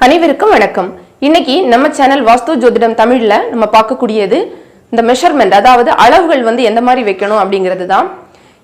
அனைவருக்கும் வணக்கம். இன்னைக்கு நம்ம சேனல் வாஸ்து ஜோதிடம் தமிழ்ல நம்ம பார்க்கக்கூடியது இந்த மெஷர்மெண்ட் அதாவது அளவுகள் வந்து எந்த மாதிரி வைக்கணும் அப்படிங்கிறது தான்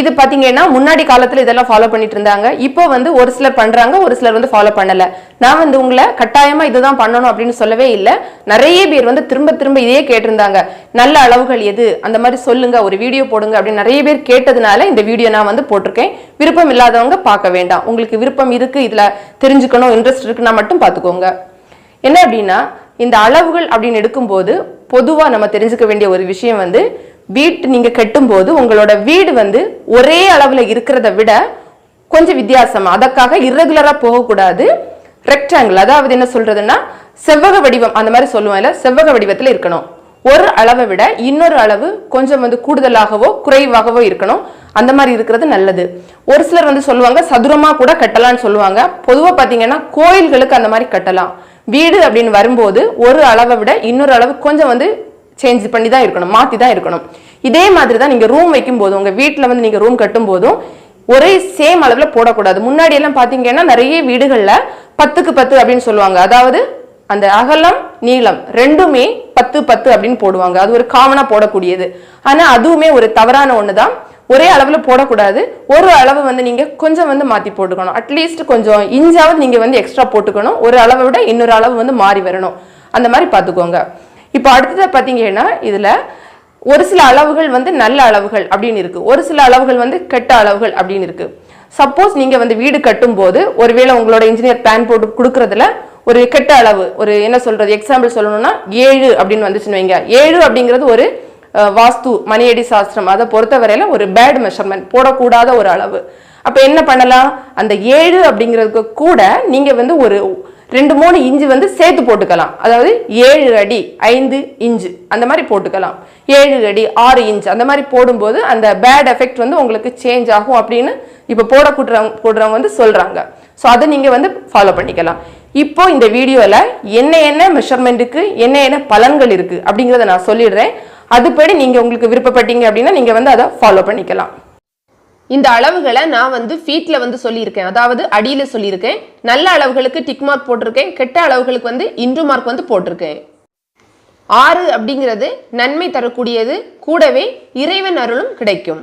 இது பார்த்தீங்கன்னா முன்னாடி காலத்தில் இதெல்லாம் ஃபாலோ பண்ணிட்டு இருந்தாங்க இப்போ வந்து ஒரு சிலர் பண்றாங்க ஒரு சிலர் வந்து ஃபாலோ பண்ணல. நான் வந்து உங்களை கட்டாயமா இதுதான் பண்ணணும் அப்படின்னு சொல்லவே இல்லை. நிறைய பேர் வந்து திரும்ப திரும்ப இதே கேட்டிருந்தாங்க. நல்ல அளவுகள் எது? அந்த மாதிரி சொல்லுங்க ஒரு வீடியோ போடுங்க அப்படின்னு நிறைய பேர் கேட்டதுனால இந்த வீடியோ நான் வந்து போட்டிருக்கேன். விருப்பம் இல்லாதவங்க பார்க்க வேண்டாம். உங்களுக்கு விருப்பம் இருக்கு இதுல தெரிஞ்சுக்கணும் இன்ட்ரெஸ்ட் இருக்குன்னா மட்டும் பார்த்துக்கோங்க. என்ன அப்படின்னா இந்த அளவுகள் அப்படின்னு எடுக்கும்போது பொதுவாக நம்ம தெரிஞ்சுக்க வேண்டிய ஒரு விஷயம் வந்து வீட்டு நீங்கள் கட்டும்போது உங்களோட வீடு வந்து ஒரே அளவில் இருக்கிறத விட கொஞ்சம் வித்தியாசமாக அதற்காக irregular-ஆ போகக்கூடாது. ரெக்டாங்கிள் அதாவது என்ன சொல்கிறதுன்னா செவ்வக வடிவம் அந்த மாதிரி சொல்லுவாங்கல்ல செவ்வக வடிவத்தில் இருக்கணும். ஒரு அளவை விட இன்னொரு அளவு கொஞ்சம் வந்து கூடுதலாகவோ குறைவாகவோ இருக்கணும். அந்த மாதிரி இருக்கிறது நல்லது. ஒரு சிலர் வந்து சொல்லுவாங்க சதுரமாக கூட கட்டலாம்னு சொல்லுவாங்க. பொதுவாக பார்த்தீங்கன்னா கோயில்களுக்கு அந்த மாதிரி கட்டலாம். வீடு அப்படின்னு வரும்போது ஒரு அளவை விட இன்னொரு அளவு கொஞ்சம் வந்து சேஞ்ச் பண்ணி தான் இருக்கணும் மாற்றி தான் இருக்கணும். இதே மாதிரி தான் நீங்கள் ரூம் வைக்கும் போதும் உங்கள் வீட்டில் வந்து நீங்கள் ரூம் கட்டும் போதும் ஒரே சேம் அளவில் போடக்கூடாது. முன்னாடியெல்லாம் பார்த்தீங்கன்னா நிறைய வீடுகளில் பத்துக்கு பத்து அப்படின்னு சொல்லுவாங்க. அதாவது அந்த அகலம் நீளம். ரெண்டுமே பத்து பத்து அப்படின்னு போடுவாங்க. அது ஒரு காமனாக போடக்கூடியது. ஆனால் அதுவுமே ஒரு தவறான ஒன்று தான் ஒரே அளவில் போடக்கூடாது. ஒரு அளவு வந்து நீங்கள் கொஞ்சம் வந்து மாற்றி போட்டுக்கணும். அட்லீஸ்ட் கொஞ்சம் இஞ்சாவது நீங்கள் வந்து எக்ஸ்ட்ரா போட்டுக்கணும். ஒரு அளவை விட இன்னொரு அளவு வந்து மாறி வரணும். அந்த மாதிரி பார்த்துக்கோங்க. இப்போ அடுத்தது பார்த்தீங்கன்னா இதில் ஒரு சில அளவுகள் வந்து நல்ல அளவுகள் அப்படின்னு இருக்குது ஒரு சில அளவுகள் வந்து கெட்ட அளவுகள் அப்படின்னு இருக்குது சப்போஸ் நீங்கள் வந்து வீடு கட்டும்போது ஒருவேளை உங்களோட இன்ஜினியர் பிளான் போட்டு கொடுக்குறதுல ஒரு கெட்ட அளவு ஒரு என்ன சொல்றது எக்ஸாம்பிள் சொல்லணும்னா ஏழு அப்படின்னு வந்துச்சுன்னு வைங்க. ஏழு அப்படிங்கிறது ஒரு வாஸ்து மணியடி சாஸ்திரம். அதை பொறுத்தவரையில ஒரு பேட் மெஷர்மெண்ட் போடக்கூடாத ஒரு அளவு. அப்போ என்ன பண்ணலாம்? அந்த ஏழு அப்படிங்கிறதுக்கு கூட நீங்கள் வந்து ஒரு ரெண்டு மூணு இஞ்சு வந்து சேர்த்து போட்டுக்கலாம். அதாவது ஏழு அடி ஐந்து இஞ்சு அந்த மாதிரி போட்டுக்கலாம். ஏழு அடி ஆறு இன்ச் அந்த மாதிரி போடும்போது அந்த பேட் எஃபெக்ட் வந்து உங்களுக்கு சேஞ்ச் ஆகும் அப்படின்னு இப்போ போட கூட்டுறவங்க போடுறவங்க வந்து சொல்கிறாங்க ஸோ அதை நீங்கள் வந்து ஃபாலோ பண்ணிக்கலாம். இப்போ இந்த வீடியோவில் என்ன என்ன மெஷர்மெண்ட்டுக்கு என்ன என்ன பலன்கள் இருக்குது அப்படிங்கிறத நான் சொல்லிடுறேன். அதுபடி நீங்கள் உங்களுக்கு விருப்பப்பட்டீங்க அப்படின்னா நீங்கள் வந்து அதை ஃபாலோ பண்ணிக்கலாம். இந்த அளவுகளை நான் வந்து ஃபீட்டில் வந்து சொல்லியிருக்கேன். அதாவது அடியில் சொல்லியிருக்கேன். நல்ல அளவுகளுக்கு டிக் மார்க் போட்டிருக்கேன். கெட்ட அளவுகளுக்கு வந்து இன்டு மார்க் வந்து போட்டிருக்கேன். ஆறு அப்படிங்கிறது நன்மை தரக்கூடியது. கூடவே இறைவன் அருளும் கிடைக்கும்.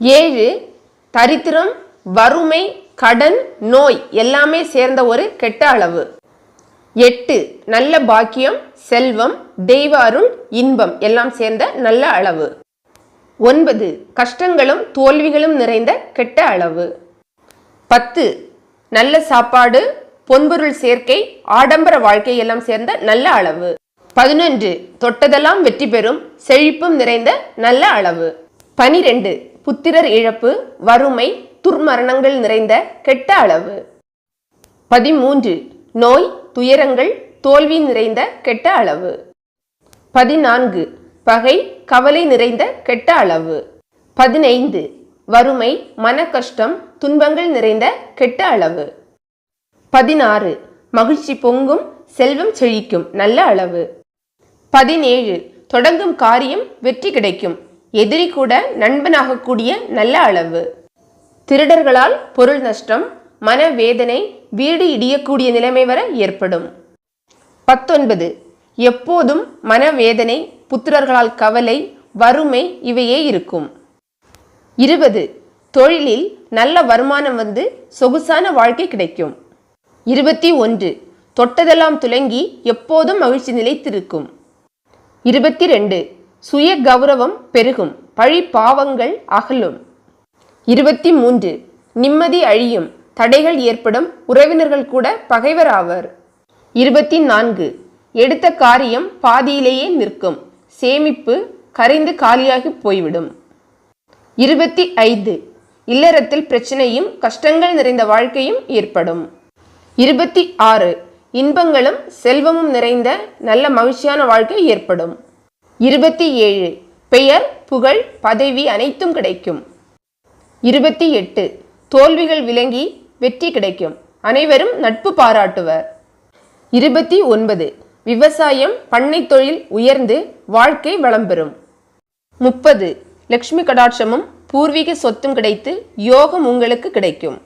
ஏழு தரித்திரம் வறுமை கடன் நோய் எல்லாமே சேர்ந்த ஒரு கெட்ட அளவு. எட்டு நல்ல பாக்கியம் செல்வம் தெய்வ அருள் இன்பம் எல்லாம் சேர்ந்த நல்ல அளவு. ஒன்பது கஷ்டங்களும் தோல்விகளும் நிறைந்த கெட்ட அளவு. பத்து நல்ல சாப்பாடு பொன்பொருள் சேர்க்கை ஆடம்பர வாழ்க்கை எல்லாம் சேர்ந்த நல்ல அளவு. பதினொன்று தொட்டதெல்லாம் வெற்றி பெறும் செழிப்பும் நிறைந்த நல்ல அளவு. பனிரெண்டு புத்திரர் இழப்பு வறுமை துர்மரணங்கள் நிறைந்த கெட்ட அளவு. பதிமூன்று. நோய் துயரங்கள் தோல்வி நிறைந்த கெட்ட அளவு. பதினான்கு. பகை கவலை நிறைந்த கெட்ட அளவு. பதினைந்து. வறுமை மன கஷ்டம் துன்பங்கள் நிறைந்த கெட்ட அளவு. பதினாறு. மகிழ்ச்சி பொங்கும் செல்வம் செழிக்கும் நல்ல அளவு. பதினேழு. தொடங்கும் காரியம் வெற்றி கிடைக்கும். எதிரி கூட நண்பனாகக்கூடிய நல்ல அளவு. திருடர்களால் பொருள் நஷ்டம் மனவேதனை வீடு இடியக்கூடிய நிலைமை வர ஏற்படும். பத்தொன்பது. எப்போதும் மனவேதனை புத்திரர்களால் கவலை வறுமை இவையே இருக்கும். இருபது. தொழிலில் நல்ல வருமானம் வந்து சொகுசான வாழ்க்கை கிடைக்கும். இருபத்தி ஒன்று. தொட்டதெல்லாம் துலங்கி எப்போதும் மகிழ்ச்சி நிலைத்திருக்கும். இருபத்தி ரெண்டு. சுய கௌரவம் பெருகும். பழி பாவங்கள் அகலும். இருபத்தி மூன்று. நிம்மதி அழியும். தடைகள் ஏற்படும். உறவினர்கள் கூட பகைவர் ஆவர். இருபத்தி நான்கு. எடுத்த காரியம் பாதியிலேயே நிற்கும். சேமிப்பு கரைந்து காலியாகி போய்விடும். இருபத்தி ஐந்து. இல்லறத்தில் பிரச்சனையும் கஷ்டங்கள் நிறைந்த வாழ்க்கையும் ஏற்படும். இருபத்தி ஆறு. இன்பங்களும் செல்வமும் நிறைந்த நல்ல மகிழ்ச்சியான வாழ்க்கை ஏற்படும். இருபத்தி ஏழு. பெயர் புகழ் பதவி அனைத்தும் கிடைக்கும். இருபத்தி எட்டு. தோல்விகள் விளங்கி வெற்றி கிடைக்கும். அனைவரும் நட்பு பாராட்டுவர். இருபத்தி ஒன்பது. விவசாயம் பண்ணை தொழில் உயர்ந்து வாழ்க்கை வளம் பெறும் முப்பது. லக்ஷ்மி கடாட்சமும் பூர்வீக சொத்தும் கிடைத்து யோகம் உங்களுக்கு கிடைக்கும்.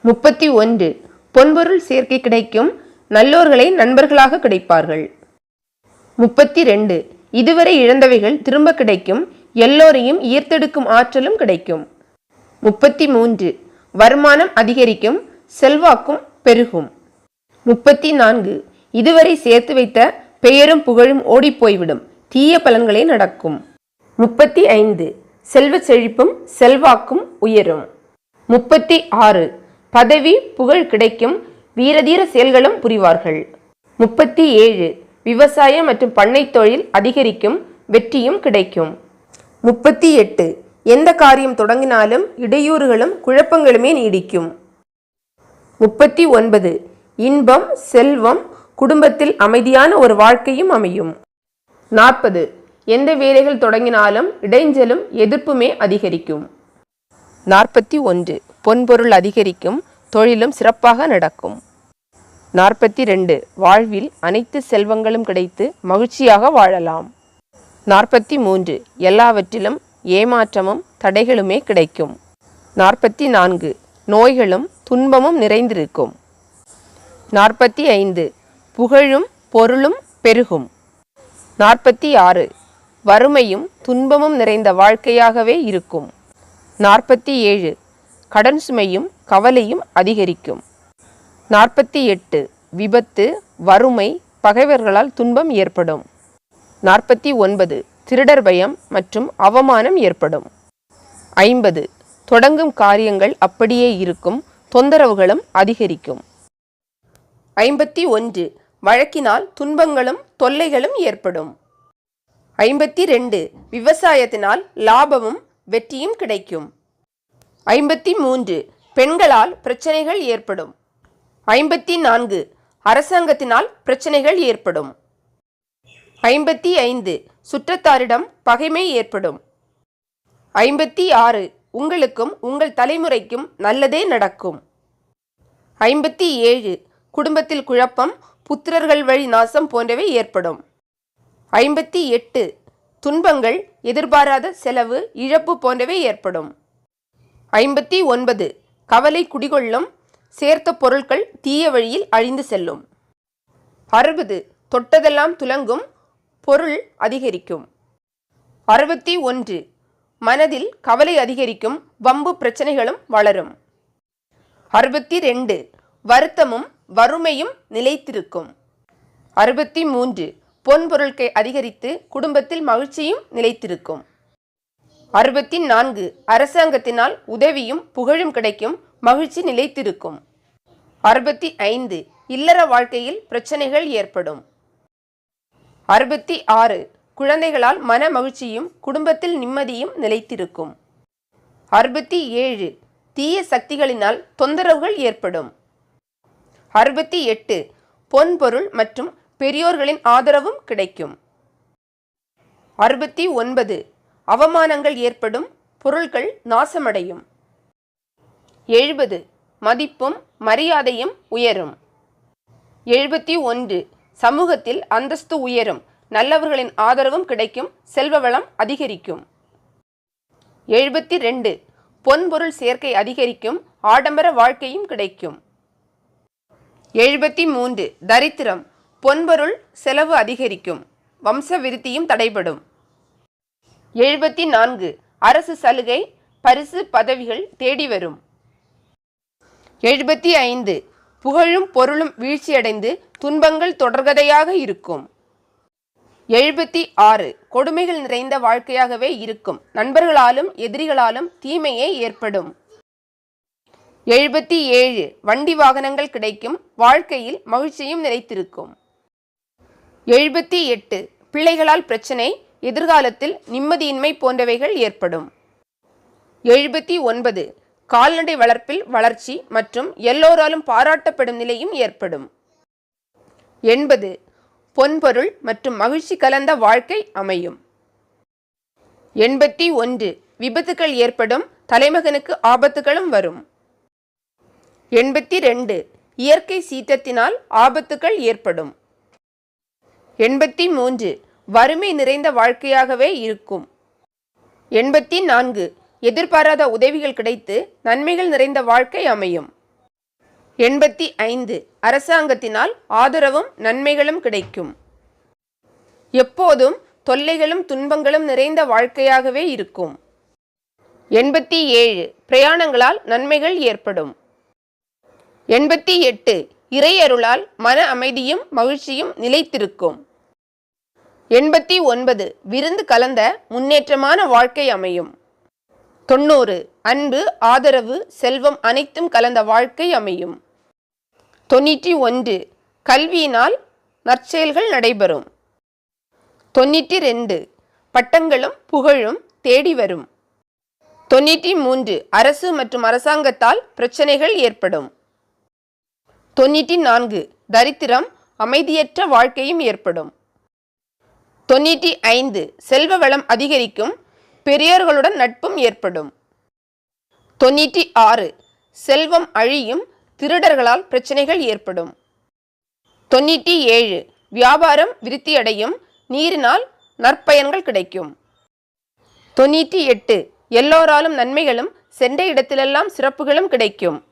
முப்பத்தி ஒன்று. பொன்பொருள் சேர்க்கை கிடைக்கும். நல்லோர்களை நண்பர்களாக கிடைப்பார்கள். முப்பத்தி ரெண்டு. இதுவரை இழந்தவைகள் திரும்ப கிடைக்கும். எல்லோரையும் ஈர்த்தெடுக்கும் ஆற்றலும் கிடைக்கும். முப்பத்தி மூன்று. வருமானம் அதிகரிக்கும் செல்வாக்கும் பெருகும். முப்பத்தி நான்கு. இதுவரை சேர்த்து வைத்த பெயரும் புகழும் ஓடிப்போய்விடும் தீய பலன்களே நடக்கும். முப்பத்தி ஐந்து. செல்வ செழிப்பும் செல்வாக்கும் உயரும். முப்பத்தி ஆறு. பதவி புகழ் கிடைக்கும் வீரதீர செயல்களும் புரிவார்கள். முப்பத்தி ஏழு. விவசாயம் மற்றும் பண்ணை தொழில் அதிகரிக்கும் வெற்றியும் கிடைக்கும். முப்பத்தி எட்டு. எந்த காரியம் தொடங்கினாலும் இடையூறுகளும் குழப்பங்களுமே நீடிக்கும். முப்பத்தி ஒன்பது. இன்பம் செல்வம் குடும்பத்தில் அமைதியான ஒரு வாழ்க்கையும் அமையும். நாற்பது. எந்த வேலைகள் தொடங்கினாலும் இடைஞ்சலும் எதிர்ப்புமே அதிகரிக்கும். நாற்பத்தி ஒன்று. பொன்பொருள் அதிகரிக்கும் தொழிலும் சிறப்பாக நடக்கும். நாற்பத்தி ரெண்டு. வாழ்வில் அனைத்து செல்வங்களும் கிடைத்து மகிழ்ச்சியாக வாழலாம். நாற்பத்தி மூன்று. எல்லாவற்றிலும் ஏமாற்றமும் தடைகளுமே கிடைக்கும். நாற்பத்தி நான்கு நோய்களும் துன்பமும் நிறைந்திருக்கும். நாற்பத்தி ஐந்து புகழும் பொருளும் பெருகும். நாற்பத்தி ஆறு வறுமையும் துன்பமும் நிறைந்த வாழ்க்கையாகவே இருக்கும். நாற்பத்தி ஏழு கடன் சுமையும் கவலையும் அதிகரிக்கும். நாற்பத்தி எட்டு விபத்து வறுமை பகைவர்களால் துன்பம் ஏற்படும். நாற்பத்தி ஒன்பது திருடர் பயம் மற்றும் அவமானம் ஏற்படும். ஐம்பது. தொடங்கும் காரியங்கள் அப்படியே இருக்கும் தொந்தரவுகளும் அதிகரிக்கும். ஐம்பத்தி ஒன்று. வழக்கினால் துன்பங்களும் தொல்லைகளும் ஏற்படும். ஐம்பத்தி ரெண்டு. விவசாயத்தினால் லாபமும் வெற்றியும் கிடைக்கும். ஐம்பத்தி மூன்று. பெண்களால் பிரச்சனைகள் ஏற்படும். ஐம்பத்தி நான்கு. அரசாங்கத்தினால் பிரச்சனைகள் ஏற்படும். ஐம்பத்தி ஐந்து. சுற்றத்தாரிடம் பகைமை ஏற்படும். ஐம்பத்தி ஆறு. உங்களுக்கும் உங்கள் தலைமுறைக்கும் நல்லதே நடக்கும். ஐம்பத்தி ஏழு. குடும்பத்தில் குழப்பம் புத்திரர்கள் வழி நாசம் போன்றவை ஏற்படும். ஐம்பத்தி எட்டு. துன்பங்கள் எதிர்பாராத செலவு இழப்பு போன்றவை ஏற்படும். ஐம்பத்தி ஒன்பது. கவலை குடிகொள்ளும் சேர்த்த பொருட்கள் தீய வழியில் அழிந்து செல்லும். அறுபது. தொட்டதெல்லாம் துலங்கும் பொருள் அதிகரிக்கும். அறுபத்தி ஒன்று. மனதில் கவலை அதிகரிக்கும் வம்பு பிரச்சனைகளும் வளரும். அறுபத்தி ரெண்டு. வருத்தமும் வறுமையும் நிலைத்திருக்கும். அறுபத்தி மூன்று. பொன்பொருட்கை அதிகரித்து குடும்பத்தில் மகிழ்ச்சியும் நிலைத்திருக்கும். அறுபத்தி நான்கு. அரசாங்கத்தினால் உதவியும் புகழும் கிடைக்கும் மகிழ்ச்சி நிலைத்திருக்கும். அறுபத்தி ஐந்து. இல்லற வாழ்க்கையில் பிரச்சனைகள் ஏற்படும். அறுபத்தி ஆறு. குழந்தைகளால் மன மகிழ்ச்சியும் குடும்பத்தில் நிம்மதியும் நிலைத்திருக்கும். அறுபத்தி ஏழு. தீய சக்திகளினால் தொந்தரவுகள் ஏற்படும். அறுபத்தி எட்டு. பொன்பொருள் மற்றும் பெரியோர்களின் ஆதரவும் கிடைக்கும். அறுபத்தி ஒன்பது. அவமானங்கள் ஏற்படும் பொருள்கள் நாசமடையும். எழுபது. மதிப்பும் மரியாதையும் உயரும். எழுபத்தி ஒன்று. சமூகத்தில் அந்தஸ்து உயரும் நல்லவர்களின் ஆதரவும் கிடைக்கும் செல்வ வளம் அதிகரிக்கும். எழுபத்தி ரெண்டு பொன்பொருள் சேர்க்கை அதிகரிக்கும் ஆடம்பர வாழ்க்கையும் கிடைக்கும். எழுபத்தி மூன்று தரித்திரம் பொன்பொருள் செலவு அதிகரிக்கும் வம்ச விருத்தியும் தடைபடும். எழுபத்தி நான்கு அரசு சலுகை பரிசு பதவிகள் தேடி வரும். எழுபத்தி ஐந்து புகழும் பொருளும் வீழ்ச்சியடைந்து துன்பங்கள் தொடர்கதையாக இருக்கும். எழுபத்தி ஆறு. கொடுமைகள் நிறைந்த வாழ்க்கையாகவே இருக்கும். நண்பர்களாலும் எதிரிகளாலும் தீமையே ஏற்படும். எழுபத்தி ஏழு. வண்டி வாகனங்கள் கிடைக்கும். வாழ்க்கையில் மகிழ்ச்சியும் நிறைத்திருக்கும் எழுபத்தி எட்டு. பிள்ளைகளால் பிரச்சனை எதிர்காலத்தில் நிம்மதியின்மை போன்றவைகள் ஏற்படும். எழுபத்தி ஒன்பது. கால்நடை வளர்ப்பில் வளர்ச்சி மற்றும் எல்லோராலும் பாராட்டப்படும் நிலையும் ஏற்படும். எண்பது. பொன்பொருள் மற்றும் மகிழ்ச்சி கலந்த வாழ்க்கை அமையும். எண்பத்தி ஒன்று. விபத்துக்கள் ஏற்படும் தலைமகனுக்கு ஆபத்துகளும் வரும். எண்பத்தி ரெண்டு. இயற்கை சீற்றத்தினால் ஆபத்துகள் ஏற்படும். எண்பத்தி மூன்று. வறுமை நிறைந்த வாழ்க்கையாகவே இருக்கும். எண்பத்தி நான்கு. எதிர்பாராத உதவிகள் கிடைத்து நன்மைகள் நிறைந்த வாழ்க்கை அமையும். எண்பத்தி ஐந்து. அரசாங்கத்தினால் ஆதரவும் நன்மைகளும் கிடைக்கும். எப்போதும் தொல்லைகளும் துன்பங்களும் நிறைந்த வாழ்க்கையாகவே இருக்கும். எண்பத்தி ஏழு. பிரயாணங்களால் நன்மைகள் ஏற்படும். எண்பத்தி எட்டு. இறையருளால் மன அமைதியும் மகிழ்ச்சியும் நிலைத்திருக்கும். எண்பத்தி ஒன்பது. விருந்து கலந்த முன்னேற்றமான வாழ்க்கை அமையும். தொண்ணூறு. அன்பு ஆதரவு செல்வம் அனைத்தும் கலந்த வாழ்க்கை அமையும். தொண்ணூற்றி ஒன்று. கல்வியினால் நற்செயல்கள் நடைபெறும். தொண்ணூற்றி ரெண்டு. பட்டங்களும் புகழும் தேடி வரும். தொண்ணூற்றி மூன்று. அரசு மற்றும் அரசாங்கத்தால் பிரச்சனைகள் ஏற்படும். தொண்ணூற்றி நான்கு. தரித்திரம் அமைதியற்ற வாழ்க்கையும் ஏற்படும். தொண்ணூற்றி ஐந்து. செல்வ வளம் அதிகரிக்கும் பெரியோர்களுடன் நட்பும் ஏற்படும். தொண்ணூற்றி ஆறு. செல்வம் அழியும் திருடர்களால் பிரச்சனைகள் ஏற்படும். தொண்ணூற்றி ஏழு. வியாபாரம் விருத்தியடையும். நீரினால் நற்பயன்கள் கிடைக்கும். தொண்ணூற்றி எட்டு. எல்லோராலும் நன்மைகளும் சென்ற இடத்திலெல்லாம் சிறப்புகளும் கிடைக்கும்.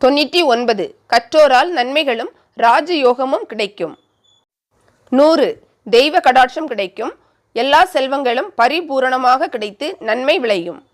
தொண்ணூற்றி ஒன்பது. கற்றோரால் நன்மைகளும் ராஜயோகமும் கிடைக்கும். நூறு. தெய்வ கடாட்சம் கிடைக்கும். எல்லா செல்வங்களும் பரிபூரணமாக கிடைத்து நன்மை விளையும்.